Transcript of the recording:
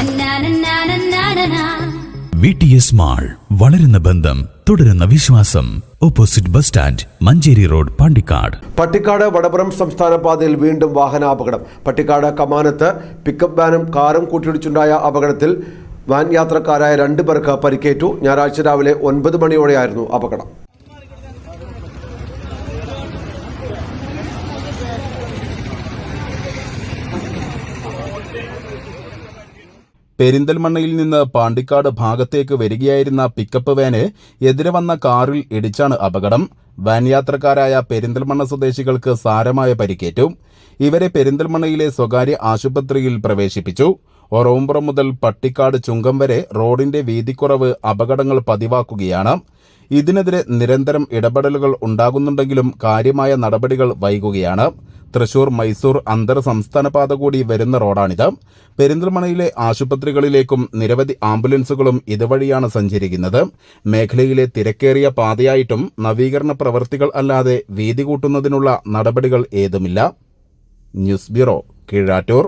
നന്നാനന്നാനന്നാനനാ. V T S mall വളരുന്ന ബന്ധം തുടരുന്ന വിശ്വാസം. Opposite bus stand Manjeri road Pandikkad. Pattikkad Vadapuram സംസ്ഥാന പാതയിൽ വീണ്ടും വാഹനാപകടം. പട്ടിക്കാട് കമാനത്ത് പിക്കപ്പ് വാനും കാറും കൂട്ടിയിടിച്ചുണ്ടായ അപകടത്തിൽ വാൻ യാത്രക്കാരായ രണ്ടു പേർക്ക് പരിക്കേറ്റു. ഞായറാഴ്ച രാവിലെ ഒൻപത് മണിയോടെയായിരുന്നു അപകടം. പെരിന്തൽമണ്ണയിൽ നിന്ന് പാണ്ടിക്കാട് ഭാഗത്തേക്ക് വരികയായിരുന്ന പിക്കപ്പ് വാന് എതിരെ വന്ന കാറിൽ ഇടിച്ചാണ് അപകടം. വാൻ യാത്രക്കാരായ പെരിന്തൽമണ്ണ സ്വദേശികൾക്ക് സാരമായ പരിക്കേറ്റു. ഇവരെ പെരിന്തൽമണ്ണയിലെ സ്വകാര്യ ആശുപത്രിയിൽ പ്രവേശിപ്പിച്ചു. ഒറവുംപുറം മുതൽ പട്ടിക്കാട് ചുങ്കം വരെ റോഡിന്റെ വീതിക്കുറവ് അപകടങ്ങൾ പതിവാക്കുകയാണ്. ഇതിനെതിരെ നിരന്തരം ഇടപെടലുകൾ ഉണ്ടാകുന്നുണ്ടെങ്കിലും കാര്യമായ നടപടികൾ വൈകുകയാണ്. തൃശൂർ മൈസൂർ അന്തർ സംസ്ഥാന പാത കൂടി വരുന്ന റോഡാണിത്. പെരിന്തൽമണയിലെ ആശുപത്രികളിലേക്കും നിരവധി ആംബുലൻസുകളും ഇതുവഴിയാണ് സഞ്ചരിക്കുന്നത്. മേഖലയിലെ തിരക്കേറിയ പാതയായിട്ടും നവീകരണ പ്രവൃത്തികൾ അല്ലാതെ വീതി കൂട്ടുന്നതിനുള്ള നടപടികൾ ഏതുമില്ല. News bureau Keezhattur.